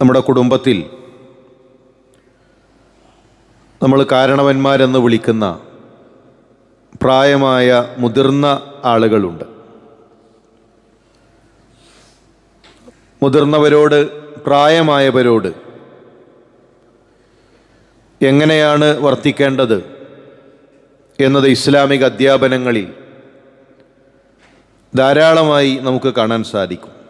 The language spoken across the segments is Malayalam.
നമ്മുടെ കുടുംബത്തിൽ നമ്മൾ കാരണവന്മാരെന്ന് വിളിക്കുന്ന പ്രായമായ മുതിർന്ന ആളുകളുണ്ട്. മുതിർന്നവരോട് പ്രായമായവരോട് എങ്ങനെയാണ് വർത്തിക്കേണ്ടത് എന്നത് ഇസ്ലാമിക അധ്യാപനങ്ങളിൽ ധാരാളമായി നമുക്ക് കാണാൻ സാധിക്കും.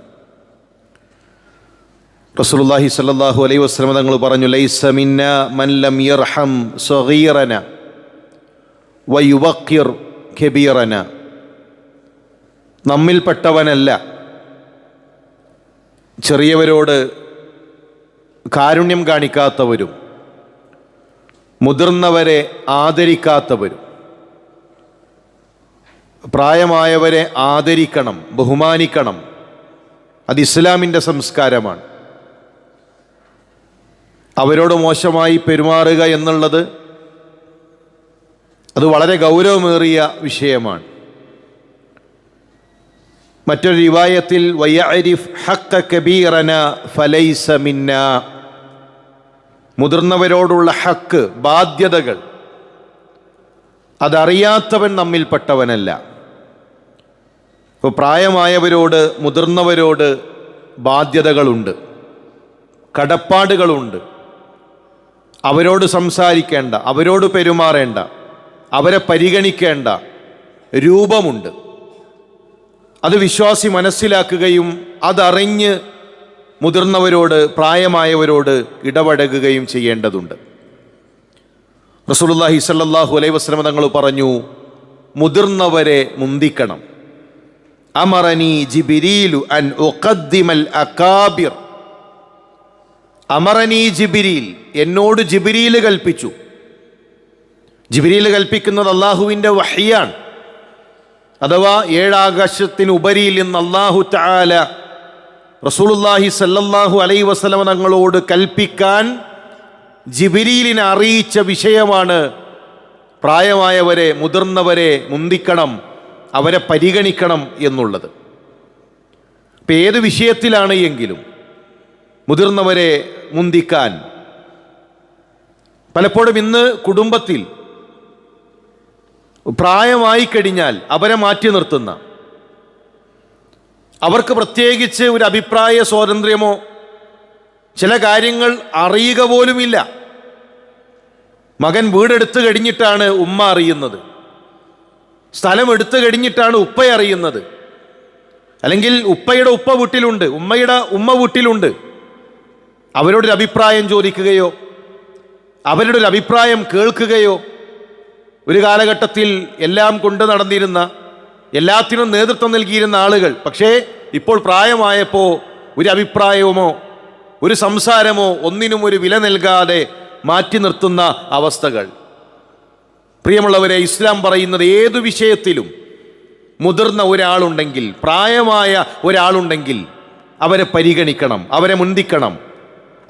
റസൂലുള്ളാഹി സ്വല്ലല്ലാഹു അലൈഹി വസല്ലം തങ്ങൾ പറഞ്ഞു ലൈസ മിന്ന മൻ ലം യർഹം സഗീറന വ വയുവക്കിർ കബീറന നമ്മിൽപ്പെട്ടവനല്ല ചെറിയവരോട് കാരുണ്യം കാണിക്കാത്തവരും മുതിർന്നവരെ ആദരിക്കാത്തവരും പ്രായമായവരെ ആദരിക്കണം ബഹുമാനിക്കണം. അത് ഇസ്ലാമിന്റെ സംസ്കാരമാണ്. അവരോട് മോശമായി പെരുമാറുക എന്നുള്ളത് അത് വളരെ ഗൗരവമേറിയ വിഷയമാണ്. മറ്റൊരു റിവായത്തിൽ വയ്യരിഫ് ഹക്ക കബീറന ഫലൈസ മിന്ന. മുതിർന്നവരോടുള്ള ഹക്ക് ബാധ്യതകൾ അതറിയാത്തവൻ നമ്മിൽപ്പെട്ടവനല്ല. പ്രായമായവരോട് മുതിർന്നവരോട് ബാധ്യതകളുണ്ട് കടപ്പാടുകളുണ്ട്. അവരോട് സംസാരിക്കേണ്ട അവരോട് പെരുമാറേണ്ട അവരെ പരിഗണിക്കേണ്ട രൂപമുണ്ട്. അത് വിശ്വാസി മനസ്സിലാക്കുകയും അതറിഞ്ഞ് മുതിർന്നവരോട് പ്രായമായവരോട് ഇടപഴകുകയും ചെയ്യേണ്ടതുണ്ട്. റസൂലുള്ളാഹി സല്ലാഹു അലൈഹി വസല്ലം തങ്ങൾ പറഞ്ഞു മുതിർന്നവരെ മുന്തിക്കണം. അമറനി ജിബിരീലു അൻ ഉഖദ്ദിമൽ അകാബിർ. അമറനി ജിബിരിയിൽ എന്നോട് ജിബിരിയിൽ കൽപ്പിച്ചു. ജിബിരിയിൽ കൽപ്പിക്കുന്നത് അള്ളാഹുവിന്റെ വഹിയാണ് അഥവാ ഏഴാകാശത്തിന് ഉപരിയിൽ നിന്ന് അള്ളാഹു താല റസൂൽഹി സല്ലല്ലാഹു അലൈ വസ്ലമ തങ്ങളോട് കൽപ്പിക്കാൻ ജിബിരിയിലിനെ അറിയിച്ച വിഷയമാണ് പ്രായമായവരെ മുതിർന്നവരെ മുന്തിക്കണം അവരെ പരിഗണിക്കണം എന്നുള്ളത്. ഇപ്പം ഏത് വിഷയത്തിലാണ് എങ്കിലും മുതിർന്നവരെ മുന്തിക്കാൻ. പലപ്പോഴും ഇന്ന് കുടുംബത്തിൽ പ്രായമായി കഴിഞ്ഞാൽ അവരെ മാറ്റി നിർത്തുന്ന അവർക്ക് പ്രത്യേകിച്ച് ഒരു അഭിപ്രായ സ്വാതന്ത്ര്യമോ ചില കാര്യങ്ങൾ അറിയുക പോലുമില്ല മകൻ വീടെടുത്തു കഴിഞ്ഞിട്ടാണ് ഉമ്മ അറിയുന്നത്. സ്ഥലം എടുത്തു കഴിഞ്ഞിട്ടാണ് ഉപ്പ അറിയുന്നത്. അല്ലെങ്കിൽ ഉപ്പയുടെ ഉപ്പ വീട്ടിലുണ്ട് ഉമ്മയുടെ ഉമ്മ വീട്ടിലുണ്ട്. അവരോടൊരു അഭിപ്രായം ചോദിക്കുകയോ അവരുടെ ഒരു അഭിപ്രായം കേൾക്കുകയോ ഒരു കാലഘട്ടത്തിൽ എല്ലാം കൊണ്ട് നടന്നിരുന്ന എല്ലാത്തിനും നേതൃത്വം നൽകിയിരുന്ന ആളുകൾ പക്ഷേ ഇപ്പോൾ പ്രായമായപ്പോൾ ഒരു അഭിപ്രായമോ ഒരു സംസാരമോ ഒന്നിനും ഒരു വില നൽകാതെ മാറ്റി നിർത്തുന്ന അവസ്ഥകൾ. പ്രിയമുള്ളവരെ ഇസ്ലാം പറയുന്നത് ഏതു വിഷയത്തിലും മുതിർന്ന ഒരാളുണ്ടെങ്കിൽ പ്രായമായ ഒരാളുണ്ടെങ്കിൽ അവരെ പരിഗണിക്കണം അവരെ മുന്തിക്കണം.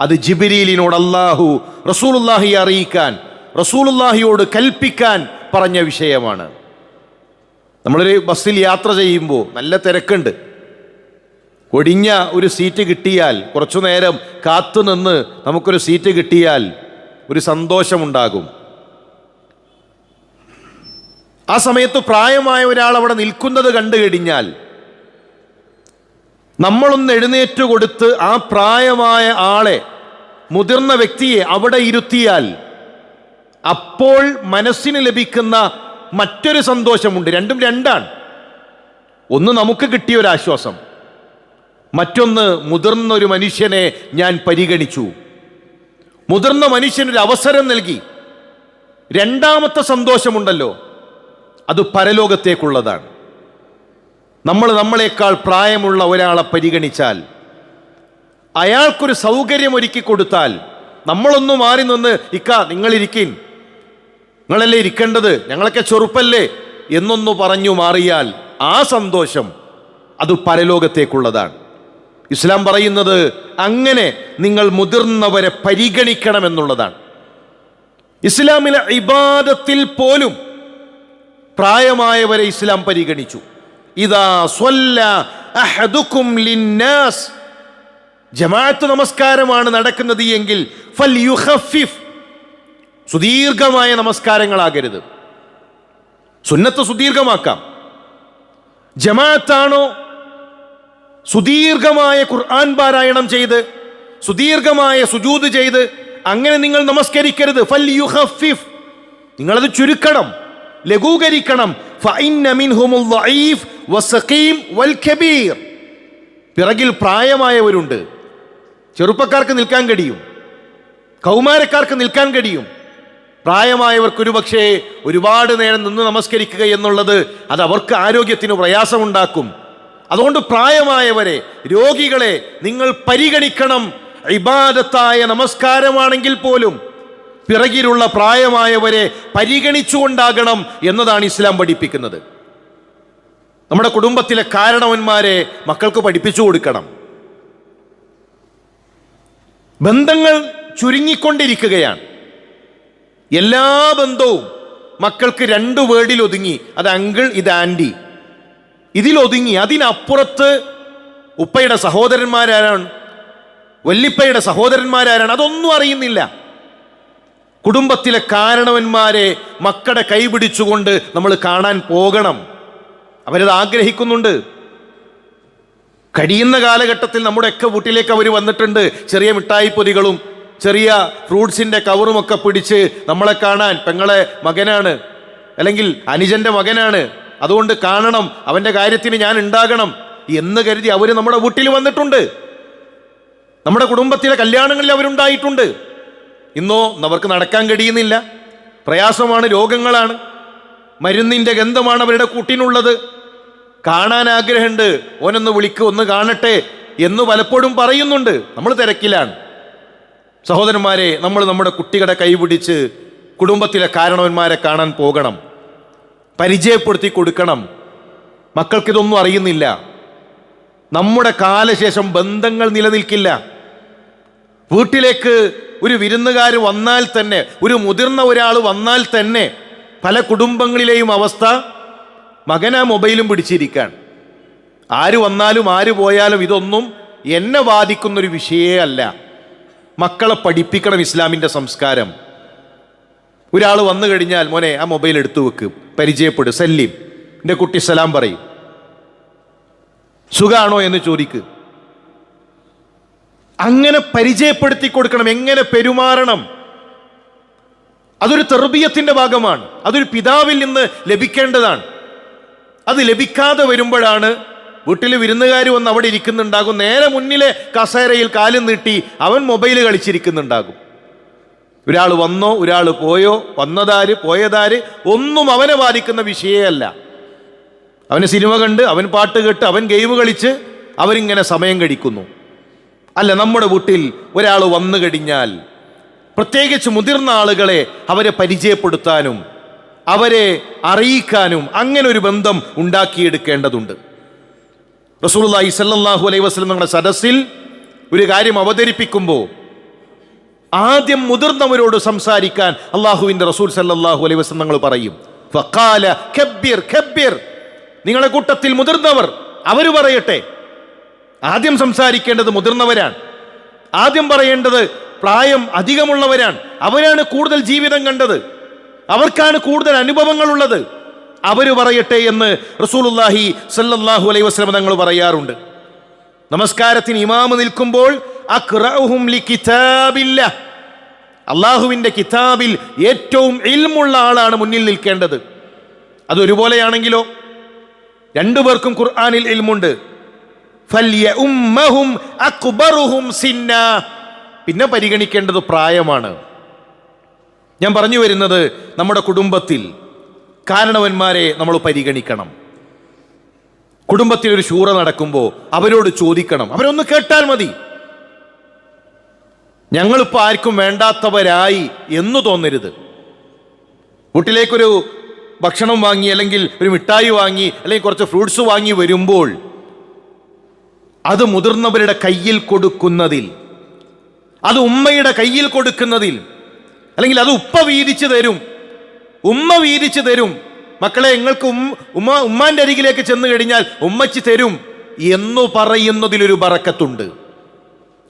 അത് ജിബിരിയിലിനോട് അള്ളാഹു റസൂലുല്ലാഹി അറിയിക്കാൻ റസൂലുല്ലാഹിയോട് കൽപ്പിക്കാൻ പറഞ്ഞ വിഷയമാണ്. നമ്മളൊരു ബസ്സിൽ യാത്ര ചെയ്യുമ്പോൾ നല്ല തിരക്കുണ്ട്. ഒടിഞ്ഞ ഒരു സീറ്റ് കിട്ടിയാൽ കുറച്ചു നേരം കാത്തു നിന്ന് നമുക്കൊരു സീറ്റ് കിട്ടിയാൽ ഒരു സന്തോഷമുണ്ടാകും. ആ സമയത്ത് പ്രായമായ ഒരാൾ അവിടെ നിൽക്കുന്നത് കണ്ടു കഴിഞ്ഞാൽ നമ്മളൊന്ന് എഴുന്നേറ്റ് കൊടുത്ത് ആ പ്രായമായ ആളെ മുതിർന്ന വ്യക്തിയെ അവിടെ ഇരുത്തിയാൽ അപ്പോൾ മനസ്സിന് ലഭിക്കുന്ന മറ്റൊരു സന്തോഷമുണ്ട്. രണ്ടും രണ്ടാണ്. ഒന്ന് നമുക്ക് കിട്ടിയ ഒരു ആശ്വാസം. മറ്റൊന്ന് മുതിർന്ന ഒരു മനുഷ്യനെ ഞാൻ പരിഗണിച്ചു. മുതിർന്ന മനുഷ്യനൊരു അവസരം നൽകി. രണ്ടാമത്തെ സന്തോഷമുണ്ടല്ലോ. അത് പരലോകത്തേക്കുള്ളതാണ്. നമ്മൾ നമ്മളെക്കാൾ പ്രായമുള്ള ഒരാളെ പരിഗണിച്ചാൽ അയാൾക്കൊരു സൗകര്യം ഒരുക്കി കൊടുത്താൽ നമ്മളൊന്ന് മാറി നിന്ന് ഇക്ക നിങ്ങളിരിക്കിൻ നിങ്ങളല്ലേ ഇരിക്കേണ്ടത്? ഞങ്ങളൊക്കെ ചെറുപ്പല്ലേ? എന്നൊന്നു പറഞ്ഞു മാറിയാൽ ആ സന്തോഷം അത് പരലോകത്തേക്കുള്ളതാണ്. ഇസ്ലാം പറയുന്നത് അങ്ങനെ നിങ്ങൾ മുതിർന്നവരെ പരിഗണിക്കണമെന്നുള്ളതാണ്. ഇസ്ലാമിലെ ഇബാദത്തിൽ പോലും പ്രായമായവരെ ഇസ്ലാം പരിഗണിച്ചു. ഇതാ സ്വല്ല ലിന്നാസ്. ജമാഅത്ത് നമസ്കാരമാണ് നടക്കുന്നത് എങ്കിൽ ഫൽ യുഖഫിഫ് സുദീർഘമായ നമസ്കാരങ്ങളാകരുത്. സുന്നത്ത് സുദീർഘമാക്കാം. ജമാഅത്താണോ? സുദീർഘമായ ഖുർആൻ പാരായണം ചെയ്ത് സുദീർഘമായ സുജൂത് ചെയ്ത് അങ്ങനെ നിങ്ങൾ നമസ്കരിക്കരുത്. ഫൽ യുഹഫിഫ് നിങ്ങളത് ചുരുക്കണം ലഘൂകരിക്കണം. പിറകിൽ പ്രായമായവരുണ്ട്. ചെറുപ്പക്കാർക്ക് നിൽക്കാൻ കഴിയും. കൗമാരക്കാർക്ക് നിൽക്കാൻ കഴിയും. പ്രായമായവർക്കൊരു പക്ഷേ ഒരുപാട് നേരം നിന്ന് നമസ്കരിക്കുക എന്നുള്ളത് അത് അവർക്ക് ആരോഗ്യത്തിന് പ്രയാസമുണ്ടാക്കും. അതുകൊണ്ട് പ്രായമായവരെ രോഗികളെ നിങ്ങൾ പരിഗണിക്കണം. ഇബാദത്തായ നമസ്കാരമാണെങ്കിൽ പോലും പിറകിലുള്ള പ്രായമായവരെ പരിഗണിച്ചുകൊണ്ടാകണം എന്നതാണ് ഇസ്ലാം പഠിപ്പിക്കുന്നത്. നമ്മുടെ കുടുംബത്തിലെ കാരണവന്മാരെ മക്കൾക്ക് പഠിപ്പിച്ചു കൊടുക്കണം. ബന്ധങ്ങൾ ചുരുങ്ങിക്കൊണ്ടിരിക്കുകയാണ്. എല്ലാ ബന്ധവും മക്കൾക്ക് രണ്ട് വേർഡിൽ ഒതുങ്ങി. അത് അങ്കിൾ ഇത് ആന്റി. ഇതിലൊതുങ്ങി. അതിനപ്പുറത്ത് ഉപ്പയുടെ സഹോദരന്മാരാരാണ് വല്ലിപ്പയുടെ സഹോദരന്മാരാരാണ് അതൊന്നും അറിയുന്നില്ല. കുടുംബത്തിലെ കാരണവന്മാരെ മക്കളെ കൈപിടിച്ചുകൊണ്ട് നമ്മൾ കാണാൻ പോകണം. അവരത് ആഗ്രഹിക്കുന്നുണ്ട്. കഴിയുന്ന കാലഘട്ടത്തിൽ നമ്മുടെയൊക്കെ വീട്ടിലേക്ക് അവർ വന്നിട്ടുണ്ട്. ചെറിയ മിഠായിപ്പൊതികളും ചെറിയ ഫ്രൂട്ട്സിന്റെ കവറുമൊക്കെ പിടിച്ച് നമ്മളെ കാണാൻ. പെങ്ങളെ മകനാണ് അല്ലെങ്കിൽ അനുജന്റെ മകനാണ്. അതുകൊണ്ട് കാണണം അവന്റെ കാര്യത്തിന് ഞാൻ ഉണ്ടാകണം എന്ന് കരുതി അവർ നമ്മുടെ വീട്ടിൽ വന്നിട്ടുണ്ട്. നമ്മുടെ കുടുംബത്തിലെ കല്യാണങ്ങളിൽ അവരുണ്ടായിട്ടുണ്ട്. ഇന്നോ അവർക്ക് നടക്കാൻ കഴിയുന്നില്ല. പ്രയാസമാണ് രോഗങ്ങളാണ്. മരുന്നിന്റെ ഗന്ധമാണ് അവരുടെ കൂട്ടിനുള്ളത്. കാണാൻ ആഗ്രഹമുണ്ട്. ഓനൊന്ന് വിളിക്ക് ഒന്ന് കാണട്ടെ എന്ന് പലപ്പോഴും പറയുന്നുണ്ട്. നമ്മൾ തിരക്കിലാണ്. സഹോദരന്മാരെ നമ്മൾ നമ്മുടെ കുട്ടികളെ കൈപിടിച്ച് കുടുംബത്തിലെ കാരണവന്മാരെ കാണാൻ പോകണം. പരിചയപ്പെടുത്തി കൊടുക്കണം. മക്കൾക്കിതൊന്നും അറിയുന്നില്ല. നമ്മുടെ കാലശേഷം ബന്ധങ്ങൾ നിലനിൽക്കില്ല. വീട്ടിലേക്ക് ഒരു വിരുന്നുകാർ വന്നാൽ തന്നെ ഒരു മുതിർന്ന ഒരാൾ വന്നാൽ തന്നെ പല കുടുംബങ്ങളിലെയും അവസ്ഥ മകനാ മൊബൈലും പിടിച്ചിരിക്കാൻ ആര് വന്നാലും ആര് പോയാലും ഇതൊന്നും എന്നെ ബാധിക്കുന്നൊരു വിഷയേ അല്ല. മക്കളെ പഠിപ്പിക്കണം ഇസ്ലാമിന്റെ സംസ്കാരം. ഒരാൾ വന്നു കഴിഞ്ഞാൽ മോനെ ആ മൊബൈൽ എടുത്തു വെക്ക് പരിചയപ്പെടും സല്ലീം. എന്റെ കുട്ടി സലാം പറയും. സുഖാണോ എന്ന് ചോദിക്ക്. അങ്ങനെ പരിചയപ്പെടുത്തി കൊടുക്കണം. എങ്ങനെ പെരുമാറണം? അതൊരു തെർബീയത്തിന്റെ ഭാഗമാണ്. അതൊരു പിതാവിൽ നിന്ന് ലഭിക്കേണ്ടതാണ്. അത് ലഭിക്കാതെ വരുമ്പോഴാണ് വീട്ടിൽ വിരുന്നുകാർ വന്ന് അവിടെ ഇരിക്കുന്നുണ്ടാകും. നേരെ മുന്നിലെ കസേരയിൽ കാലും നീട്ടി അവൻ മൊബൈൽ കളിച്ചിരിക്കുന്നുണ്ടാകും. ഒരാൾ വന്നോ ഒരാൾ പോയോ വന്നതാര് പോയതാര് ഒന്നും അവനെ ബാധിക്കുന്ന വിഷയമല്ല. അവന് സിനിമ കണ്ട് അവൻ പാട്ട് കേട്ട് അവൻ ഗെയിം കളിച്ച് അവരിങ്ങനെ സമയം കഴിക്കുന്നു. അല്ല നമ്മുടെ വീട്ടിൽ ഒരാൾ വന്നു കഴിഞ്ഞാൽ പ്രത്യേകിച്ച് മുതിർന്ന ആളുകളെ അവരെ പരിചയപ്പെടുത്താനും അവരെ അറിയിക്കാനും അങ്ങനെ ഒരു ബന്ധം ഉണ്ടാക്കിയെടുക്കേണ്ടതുണ്ട്. റസൂലുള്ളാഹി സല്ലല്ലാഹു അലൈഹി വസല്ലം നമ്മുടെ സദസ്സിൽ ഒരു കാര്യം അവതരിപ്പിക്കുമ്പോൾ ആദ്യം മുതിർന്നവരോട് സംസാരിക്കാൻ അള്ളാഹുവിന്റെ റസൂൽ സല്ലല്ലാഹു അലൈഹി വസല്ലം ഞങ്ങൾ പറയും. ഫഖാല ഖബ്ബിർ ഖബ്ബിർ. നിങ്ങളുടെ കൂട്ടത്തിൽ മുതിർന്നവർ അവർ പറയട്ടെ. ആദ്യം സംസാരിക്കേണ്ടത് മുതിർന്നവരാണ്. ആദ്യം പറയേണ്ടത് പ്രായം അധികമുള്ളവരാണ്. അവരാണ് കൂടുതൽ ജീവിതം കണ്ടത്. അവർക്കാണ് കൂടുതൽ അനുഭവങ്ങളുള്ളത്. അവർ പറയട്ടെ എന്ന് റസൂലുല്ലാഹി സല്ലാഹു അലൈഹി വസ്ലം തങ്ങൾ പറയാറുണ്ട്. നമസ്കാരത്തിന് ഇമാമ് നിൽക്കുമ്പോൾ അള്ളാഹുവിന്റെ കിതാബിൽ ഏറ്റവും ഇൽമുള്ള ആളാണ് മുന്നിൽ നിൽക്കേണ്ടത്. അതൊരുപോലെയാണെങ്കിലോ രണ്ടു പേർക്കും ഖുർആാനിൽ ഇൽമുണ്ട്. പിന്നെ പരിഗണിക്കേണ്ടത് പ്രായമാണ്. ഞാൻ പറഞ്ഞു വരുന്നത് നമ്മുടെ കുടുംബത്തിൽ കാരണവന്മാരെ നമ്മൾ പരിഗണിക്കണം. കുടുംബത്തിൽ ഒരു ശൂറ നടക്കുമ്പോൾ അവരോട് ചോദിക്കണം. അവരൊന്ന് കേട്ടാൽ മതി. ഞങ്ങളിപ്പോൾ ആർക്കും വേണ്ടാത്തവരായി എന്ന് തോന്നരുത്. വീട്ടിലേക്കൊരു ഭക്ഷണം വാങ്ങി അല്ലെങ്കിൽ ഒരു മിഠായി വാങ്ങി അല്ലെങ്കിൽ കുറച്ച് ഫ്രൂട്ട്സ് വാങ്ങി വരുമ്പോൾ അത് മുതിർന്നവരുടെ കയ്യിൽ കൊടുക്കുന്നതിൽ അത് ഉമ്മയുടെ കയ്യിൽ കൊടുക്കുന്നതിൽ അല്ലെങ്കിൽ അത് ഉപ്പ വീതിച്ചു തരും ഉമ്മ വീതിച്ചു തരും. മക്കളെ നിങ്ങൾക്ക് ഉമ്മ ഉമ്മ ഉമ്മാന്റെ അരികിലേക്ക് ചെന്ന് കഴിഞ്ഞാൽ ഉമ്മച്ചി തരും എന്നു പറയുന്നതിലൊരു ബറക്കത്തുണ്ട്.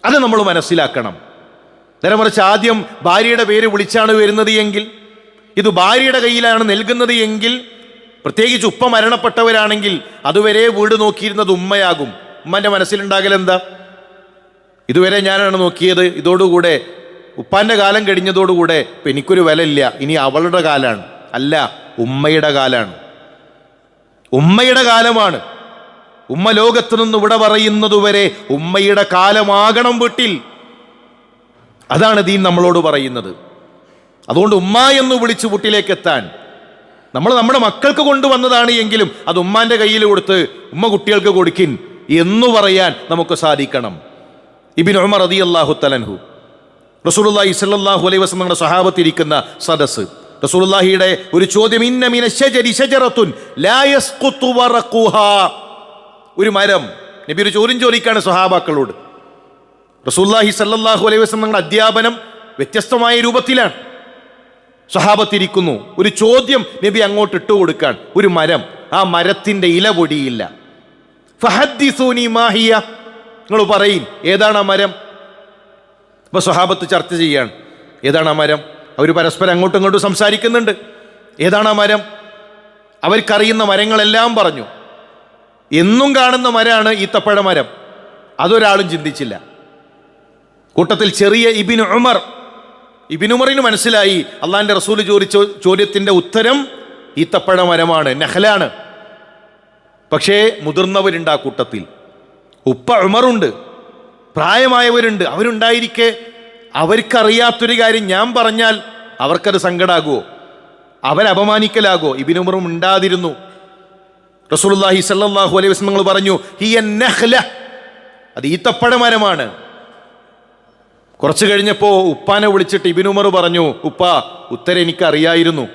അത് നമ്മൾ മനസ്സിലാക്കണം. നേരെ മറിച്ച് ആദ്യം ഭാര്യയുടെ പേര് വിളിച്ചാണ് വരുന്നത് എങ്കിൽ ഇത് ഭാര്യയുടെ കയ്യിലാണ് നൽകുന്നത് എങ്കിൽ പ്രത്യേകിച്ച് ഉപ്പ മരണപ്പെട്ടവരാണെങ്കിൽ അതുവരെ വീട് നോക്കിയിരുന്നത് ഉമ്മയാകും. ഉമ്മന്റെ മനസ്സിലുണ്ടാകൽ എന്താ? ഇതുവരെ ഞാനാണ് നോക്കിയത് ഇതോടുകൂടെ ഉപ്പാന്റെ കാലം കഴിഞ്ഞതോടുകൂടെ ഇപ്പം എനിക്കൊരു വില ഇല്ല ഇനി അവളുടെ കാലാണ് അല്ല ഉമ്മയുടെ കാലാണ്. ഉമ്മയുടെ കാലമാണ്. ഉമ്മ ലോകത്ത് നിന്ന് ഇവിടെ പറയുന്നതുവരെ ഉമ്മയുടെ കാലമാകണം വീട്ടിൽ. അതാണ് ദീൻ നമ്മളോട് പറയുന്നത്. അതുകൊണ്ട് ഉമ്മ എന്ന് വിളിച്ച് വീട്ടിലേക്ക് എത്താൻ. നമ്മൾ നമ്മുടെ മക്കൾക്ക് കൊണ്ടുവന്നതാണ് എങ്കിലും അത് ഉമ്മാന്റെ കയ്യിൽ കൊടുത്ത് ഉമ്മ കുട്ടികൾക്ക് കൊടുക്കിൻ. എന്ന് പറയാൻ നമുക്ക് സാധിക്കണം. ഇബിൻ ഉമർ അതി അള്ളാഹു തലൻഹു റസൂലുള്ളാഹി സ്വല്ലല്ലാഹു അലൈഹി വസല്ലം നമ്മുടെ സഹാബത്തിരിക്കുന്ന സദസ് റസൂലുല്ലാഹിയുടെ ഒരു ചോദ്യം ഇന്ന മിന ശജരി ഒരു മരം. നബി ഒരു ചോദ്യം ചോദിക്കാണ് സ്വഹാബാക്കളോട്. റസൂല്ലാഹി സല്ലാഹു അലൈഹി വസല്ലം നമ്മുടെ അധ്യാപനം വ്യത്യസ്തമായ രൂപത്തിലാണ്. സ്വഹാബത്തിരിക്കുന്നു. ഒരു ചോദ്യം നബി അങ്ങോട്ട് ഇട്ടുകൊടുക്കാൻ ഒരു മരം. ആ മരത്തിന്റെ ഇല പൊടിയില്ല. ഫഹദ്ദിസൂനി മാഹിയ. നിങ്ങൾ പറയും ഏതാണ് ആ മരം? അപ്പോൾ സ്വഹാബത്ത് ചർച്ച ചെയ്യാണ്. ഏതാണ് ആ മരം? അവർ പരസ്പരം അങ്ങോട്ടും ഇങ്ങോട്ടും സംസാരിക്കുന്നുണ്ട്. ഏതാണ് ആ മരം? അവർക്കറിയുന്ന മരങ്ങളെല്ലാം പറഞ്ഞു. എന്നും കാണുന്ന മരമാണ് ഈത്തപ്പഴ മരം. അതൊരാളും ചിന്തിച്ചില്ല. കൂട്ടത്തിൽ ചെറിയ ഇബിൻ ഉമർ. ഇബിൻ ഉമറിന് മനസ്സിലായി. അള്ളാഹിന്റെ റസൂൽ ചോദിച്ച ചോദ്യത്തിന്റെ ഉത്തരം ഈത്തപ്പഴ മരമാണ് നഹലാണ്. പക്ഷേ മുതിർന്നവരുണ്ട് ആ കൂട്ടത്തിൽ. ഉപ്പ ഉമറുണ്ട്. പ്രായമായവരുണ്ട്. അവരുണ്ടായിരിക്കെ. അവർക്കറിയാത്തൊരു കാര്യം ഞാൻ പറഞ്ഞാൽ അവർക്കത് സങ്കടാകുമോ അവരപമാനിക്കലാകോ ഇബിൻ ഉമറും ഉണ്ടാതിരുന്നു റസൂലുള്ളാഹി സല്ലല്ലാഹു അലൈഹി വസല്ലം പറഞ്ഞു ഹിയ നഹ്ല അത് ഈത്തപ്പഴമരമാണ്. കുറച്ചു കുറച്ച് കഴിഞ്ഞപ്പോൾ ഉപ്പാനെ വിളിച്ചിട്ട് ഇബിൻ ഉമർ പറഞ്ഞു ഉപ്പ ഉത്തരം എനിക്കറിയായിരുന്നു.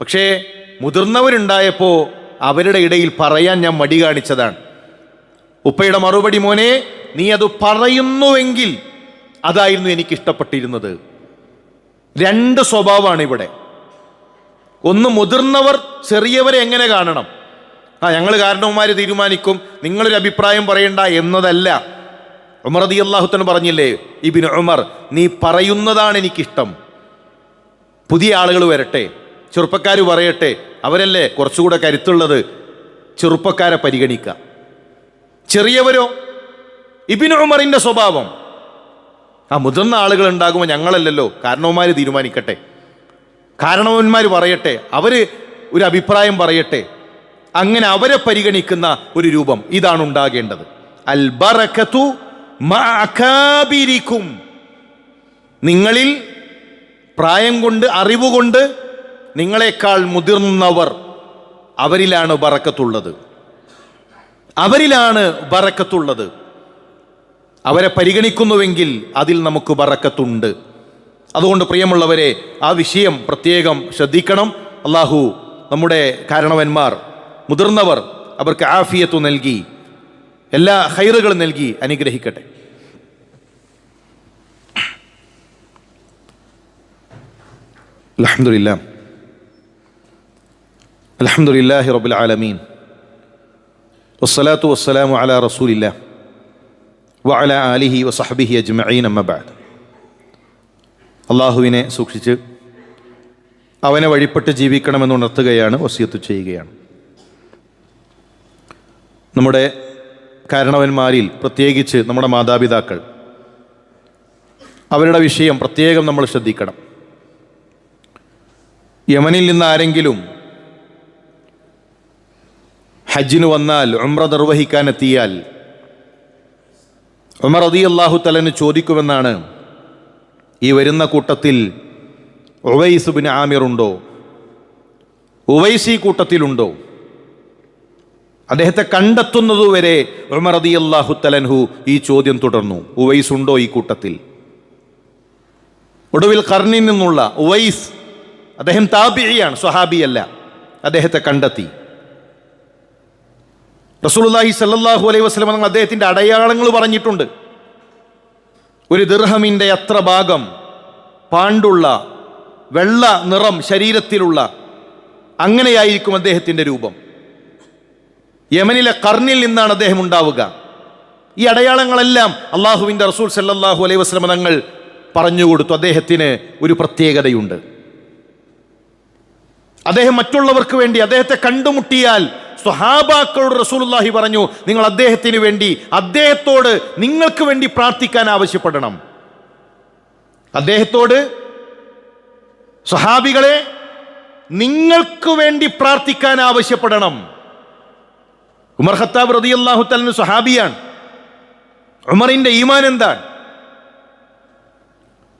പക്ഷേ മുതിർന്നവരുണ്ടായപ്പോൾ അവരുടെ ഇടയിൽ പറയാൻ ഞാൻ മടി കാണിച്ചതാണ്. ഉപ്പയുടെ മറുപടി മോനെ നീ അത് പറയുന്നുവെങ്കിൽ അതായിരുന്നു എനിക്ക് ഇഷ്ടപ്പെട്ടിരുന്നത്. രണ്ട് സ്വഭാവമാണ് ഇവിടെ. ഒന്ന് മുതിർന്നവർ ചെറിയവരെ എങ്ങനെ കാണണം? ആ ഞങ്ങൾ കാരണവന്മാർ തീരുമാനിക്കും നിങ്ങളൊരു അഭിപ്രായം പറയണ്ട എന്നതല്ല. ഉമർ റതി അള്ളാഹുത്തൻ പറഞ്ഞില്ലേ ഇബിൻ ഉമർ നീ പറയുന്നതാണ് എനിക്കിഷ്ടം. പുതിയ ആളുകൾ വരട്ടെ. ചെറുപ്പക്കാർ പറയട്ടെ അവരല്ലേ കുറച്ചുകൂടെ കരുത്തുള്ളത്? ചെറുപ്പക്കാരെ പരിഗണിക്കുക ചെറിയവരോ? ഇബിൻ ഉമറിന്റെ സ്വഭാവം. ആ മുതിർന്ന ആളുകൾ ഉണ്ടാകുമ്പോൾ ഞങ്ങളല്ലല്ലോ കാരണവന്മാർ തീരുമാനിക്കട്ടെ. കാരണവന്മാർ പറയട്ടെ അവർ ഒരു അഭിപ്രായം പറയട്ടെ. അങ്ങനെ അവരെ പരിഗണിക്കുന്ന ഒരു രൂപം ഇതാണ് ഉണ്ടാകേണ്ടത്. അൽബറക്കത്തു നിങ്ങളിൽ പ്രായം കൊണ്ട് അറിവ് കൊണ്ട് നിങ്ങളെക്കാൾ മുതിർന്നവർ അവരിലാണ് ബറക്കത്തുള്ളത്. അവരിലാണ് ബറക്കത്തുള്ളത്. അവരെ പരിഗണിക്കുന്നുവെങ്കിൽ അതിൽ നമുക്ക് ബറക്കത്തുണ്ട്. അതുകൊണ്ട് പ്രിയമുള്ളവരെ ആ വിഷയം പ്രത്യേകം ശ്രദ്ധിക്കണം. അള്ളാഹു നമ്മുടെ കാരണവന്മാർ മുതിർന്നവർ അവർക്ക് ആഫിയത്തു നൽകി എല്ലാ ഹൈറുകളും നൽകി അനുഗ്രഹിക്കട്ടെ. അലഹമുല്ല അലഹമുല്ലാഹി റബുൽ ആലമീൻ. വസ്സലാത്തു വസ്സലാമു അല റസൂലില്ല. വഅല ആലിഹി വസഹബിഹി അജ്മഈൻ അമ്മബാദ് അള്ളാഹുവിനെ സൂക്ഷിച്ച് അവനെ വഴിപ്പെട്ട് ജീവിക്കണമെന്ന് ഉണർത്തുകയാണ് വസിയത്ത് ചെയ്യുകയാണ്. നമ്മുടെ കാരണവന്മാരിൽ പ്രത്യേകിച്ച് നമ്മുടെ മാതാപിതാക്കൾ അവരുടെ വിഷയം പ്രത്യേകം നമ്മൾ ശ്രദ്ധിക്കണം. യമനിൽ നിന്ന് ആരെങ്കിലും ഹജ്ജിന് വന്നാൽ ഉമ്ര നിർവഹിക്കാൻ എത്തിയാൽ ഉമർ അതി അള്ളാഹു തലന് ചോദിക്കുമെന്നാണ് ഈ വരുന്ന കൂട്ടത്തിൽ ഉവൈസ് ബിൻ ആമിർ ഉണ്ടോ? ഉവൈസ് ഈ കൂട്ടത്തിലുണ്ടോ അദ്ദേഹത്തെ കണ്ടെത്തുന്നതുവരെ ഉമർ അതി അള്ളാഹു തലൻഹു ഈ ചോദ്യം തുടർന്നു. ഉവൈസ് ഉണ്ടോ ഈ കൂട്ടത്തിൽ? ഒടുവിൽ കർണിൽ നിന്നുള്ള ഉവൈസ് അദ്ദേഹം താബിയാണ് സ്വഹാബിയല്ല. അദ്ദേഹത്തെ കണ്ടെത്തി. റസൂലുള്ളാഹി സല്ലല്ലാഹു അലൈഹി വസല്ലം തങ്ങൾ അദ്ദേഹത്തിന്റെ അടയാളങ്ങൾ പറഞ്ഞിട്ടുണ്ട്. ഒരു ദിർഹമിന്റെ അത്ര ഭാഗം പാണ്ടുള്ള വെള്ള നിറം ശരീരത്തിലുള്ള അങ്ങനെയായിരിക്കും അദ്ദേഹത്തിന്റെ രൂപം. യമനിലെ കർണിൽ നിന്നാണ് അദ്ദേഹം ഉണ്ടാവുക. ഈ അടയാളങ്ങളെല്ലാം അള്ളാഹുവിന്റെ റസൂൽ സല്ലല്ലാഹു അലൈഹി വസ്ലം തങ്ങൾ പറഞ്ഞു കൊടുത്തു. അദ്ദേഹത്തിന് ഒരു പ്രത്യേകതയുണ്ട്. അദ്ദേഹം മറ്റുള്ളവർക്ക് വേണ്ടി അദ്ദേഹത്തെ കണ്ടുമുട്ടിയാൽ സ്വഹാബാക്കളോട് റസൂലുള്ളാഹി പറഞ്ഞു നിങ്ങൾ അദ്ദേഹത്തിന് വേണ്ടി അദ്ദേഹത്തോട് നിങ്ങൾക്ക് വേണ്ടി പ്രാർത്ഥിക്കാൻ ആവശ്യപ്പെടണം. അദ്ദേഹത്തോട് സ്വഹാബികളെ നിങ്ങൾക്ക് വേണ്ടി പ്രാർത്ഥിക്കാൻ ആവശ്യപ്പെടണം. ഉമർ ഖത്താബ് അള്ളാഹു തലിന് സ്വഹാബിയാണ്. ഉമറിന്റെ ഈമാൻ എന്താണ്?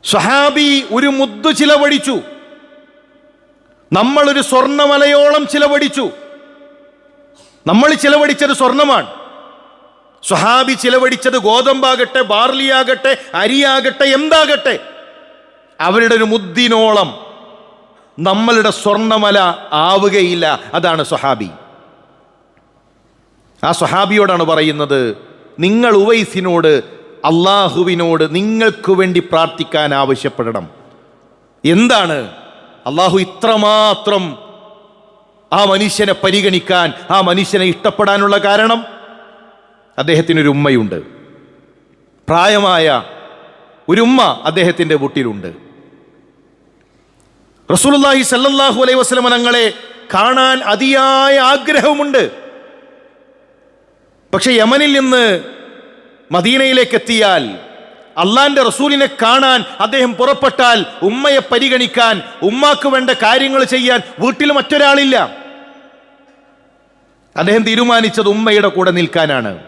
സ്വഹാബി ഒരു മുദ്ദു ചിലവഴിച്ചു. നമ്മളൊരു സ്വർണമലയോളം ചിലവടിച്ചു നമ്മൾ ചിലവടിച്ചത് സ്വർണമാണ്. സ്വഹാബി ചിലവടിച്ചത് ഗോതമ്പാകട്ടെ ബാർലിയാകട്ടെ അരിയാകട്ടെ എന്താകട്ടെ. അവരുടെ ഒരു മുദ്ദിനോളം നമ്മളുടെ സ്വർണമല ആവുകയില്ല. അതാണ് സ്വഹാബി. ആ സ്വഹാബിയോടാണ് പറയുന്നത് നിങ്ങൾ ഉവൈസിനോട് അള്ളാഹുവിനോട് നിങ്ങൾക്ക് വേണ്ടി പ്രാർത്ഥിക്കാൻ ആവശ്യപ്പെടണം. എന്താണ്? അള്ളാഹു ഇത്രമാത്രം ആ മനുഷ്യനെ പരിഗണിക്കാൻ ആ മനുഷ്യനെ ഇഷ്ടപ്പെടാനുള്ള കാരണം അദ്ദേഹത്തിനൊരു ഉമ്മയുണ്ട്. പ്രായമായ ഒരു ഉമ്മ അദ്ദേഹത്തിന്റെ വീട്ടിലുണ്ട്. റസൂലുള്ളാഹി സല്ലല്ലാഹു അലൈഹി വസ്ലമ കാണാൻ അതിയായ ആഗ്രഹമുണ്ട് പക്ഷെ യമനിൽ നിന്ന് മദീനയിലേക്ക് എത്തിയാൽ അള്ളാന്റെ റസൂലിനെ കാണാൻ അദ്ദേഹം പുറപ്പെട്ടാൽ ഉമ്മയെ പരിഗണിക്കാൻ ഉമ്മാക്ക് വേണ്ട കാര്യങ്ങൾ ചെയ്യാൻ വീട്ടിൽ മറ്റൊരാളില്ല. അദ്ദേഹം തീരുമാനിച്ചത് ഉമ്മയുടെ കൂടെ നിൽക്കാനാണ്.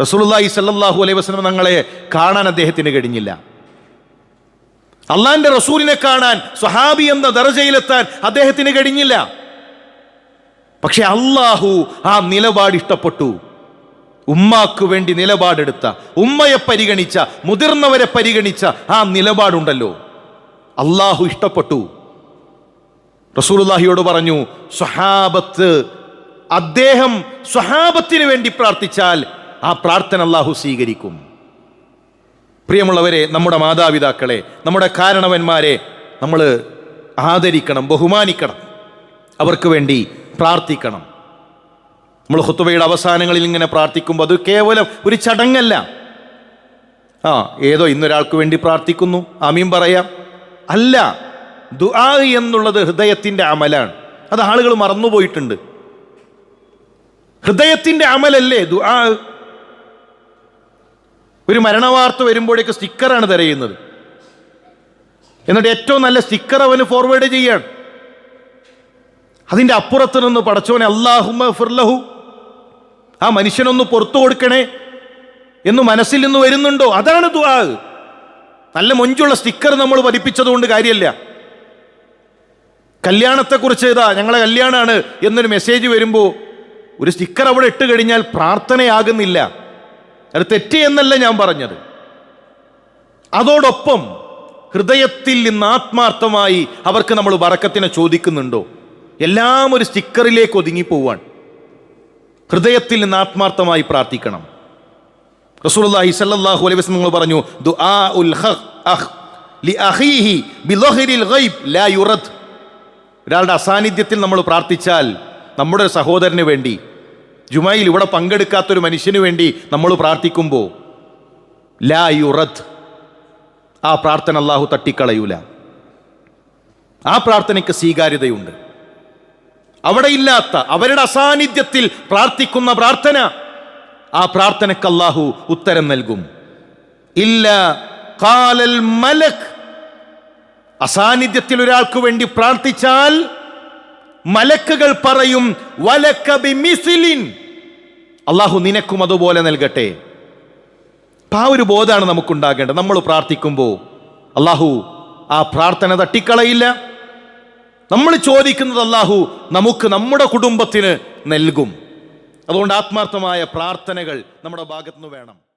റസൂലുള്ളാഹി സല്ലാഹു അലൈഹി വസ്ലം തങ്ങളെ കാണാൻ അദ്ദേഹത്തിന് കഴിഞ്ഞില്ല. അള്ളാന്റെ റസൂലിനെ കാണാൻ സ്വഹാബി എന്ന ദർജയിലെത്താൻ അദ്ദേഹത്തിന് കഴിഞ്ഞില്ല. പക്ഷെ അള്ളാഹു ആ നിലപാട് ഇഷ്ടപ്പെട്ടു. ഉമ്മാക്ക് വേണ്ടി നിലപാടെടുത്ത ഉമ്മയെ പരിഗണിച്ച മുതിർന്നവരെ പരിഗണിച്ച ആ നിലപാടുണ്ടല്ലോ. അള്ളാഹു ഇഷ്ടപ്പെട്ടു. റസൂലുള്ളാഹിയോട് പറഞ്ഞു സ്വഹാബത്ത് അദ്ദേഹം സ്വഹാബത്തിന് വേണ്ടി പ്രാർത്ഥിച്ചാൽ ആ പ്രാർത്ഥന അള്ളാഹു സ്വീകരിക്കും. പ്രിയമുള്ളവരെ നമ്മുടെ മാതാപിതാക്കളെ നമ്മുടെ കാരണവന്മാരെ നമ്മൾ ആദരിക്കണം ബഹുമാനിക്കണം. അവർക്ക് വേണ്ടി പ്രാർത്ഥിക്കണം. നമ്മൾ ഹുത്തുബയുടെ അവസാനങ്ങളിൽ ഇങ്ങനെ പ്രാർത്ഥിക്കുമ്പോൾ അത് കേവലം ഒരു ചടങ്ങല്ല. ആ ഏതോ ഇന്നൊരാൾക്ക് വേണ്ടി പ്രാർത്ഥിക്കുന്നു. ആമീൻ പറയാം. അല്ല ദുആ എന്നുള്ളത് ഹൃദയത്തിന്റെ അമലാണ്. അത് ആളുകൾ മറന്നുപോയിട്ടുണ്ട്. ഹൃദയത്തിന്റെ അമലല്ലേ ദുആ? ഒരു മരണവാർത്ത വരുമ്പോഴേക്ക് സ്റ്റിക്കറാണ് തിരയുന്നത്. എന്നിട്ട് ഏറ്റവും നല്ല സ്റ്റിക്കർ അവന് ഫോർവേഡ് ചെയ്യാണ്. അതിന്റെ അപ്പുറത്ത് നിന്ന് പടച്ചോനെ അള്ളാഹുമ ഫിർലഹു ആ മനുഷ്യനൊന്ന് പുറത്തു കൊടുക്കണേ എന്ന് മനസ്സിൽ നിന്ന് വരുന്നുണ്ടോ? അതാണ് ദുആ. നല്ല മൊഞ്ചുള്ള സ്റ്റിക്കർ നമ്മൾ പതിപ്പിച്ചതുകൊണ്ട് കാര്യമല്ല. കല്യാണത്തെക്കുറിച്ച് ഇതാ ഞങ്ങളെ കല്യാണമാണ് എന്നൊരു മെസ്സേജ് വരുമ്പോൾ ഒരു സ്റ്റിക്കർ അവിടെ ഇട്ട് കഴിഞ്ഞാൽ പ്രാർത്ഥനയാകുന്നില്ല. അത് തെറ്റ് എന്നല്ല ഞാൻ പറഞ്ഞത്. അതോടൊപ്പം ഹൃദയത്തിൽ നിന്ന് ആത്മാർത്ഥമായി അവർക്ക് നമ്മൾ വറക്കത്തിനെ ചോദിക്കുന്നുണ്ടോ? എല്ലാം ഒരു സ്റ്റിക്കറിലേക്ക് ഒതുങ്ങിപ്പോവാൻ ഹൃദയത്തിൽ നിന്ന് ആത്മാർത്ഥമായി പ്രാർത്ഥിക്കണം. റസൂലുള്ളാഹി സല്ലാഹു അലൈഹി നിങ്ങൾ പറഞ്ഞു ഒരാളുടെ അസാന്നിധ്യത്തിൽ നമ്മൾ പ്രാർത്ഥിച്ചാൽ നമ്മുടെ സഹോദരന് വേണ്ടി ജുമായിൽ ഇവിടെ പങ്കെടുക്കാത്തൊരു മനുഷ്യന് വേണ്ടി നമ്മൾ പ്രാർത്ഥിക്കുമ്പോൾ ലാ യുറദ് ആ പ്രാർത്ഥന അള്ളാഹു തട്ടിക്കളയൂല. ആ പ്രാർത്ഥനയ്ക്ക് സ്വീകാര്യതയുണ്ട്. അവിടെ ഇല്ലാത്ത അവരുടെ അസാന്നിധ്യത്തിൽ പ്രാർത്ഥിക്കുന്ന പ്രാർത്ഥന ആ പ്രാർത്ഥനക്ക് അല്ലാഹു ഉത്തരം നൽകും. ഇല്ല കാലൽ മലക്. അസാന്നിധ്യത്തിൽ ഒരാൾക്ക് വേണ്ടി പ്രാർത്ഥിച്ചാൽ മലക്കുകൾ പറയും അള്ളാഹു നിനക്കും അതുപോലെ നൽകട്ടെ. അപ്പൊ ആ ഒരു ബോധമാണ് നമുക്കുണ്ടാകേണ്ടത്. നമ്മൾ പ്രാർത്ഥിക്കുമ്പോൾ അള്ളാഹു ആ പ്രാർത്ഥന തട്ടിക്കളയില്ല. നമ്മൾ ചോദിക്കുന്നത് അല്ലാഹു നമുക്ക് നമ്മുടെ കുടുംബത്തിന് നൽകും. അതുകൊണ്ട് ആത്മാർത്ഥമായ പ്രാർത്ഥനകൾ നമ്മുടെ ഭാഗത്തുനിന്ന് വേണം.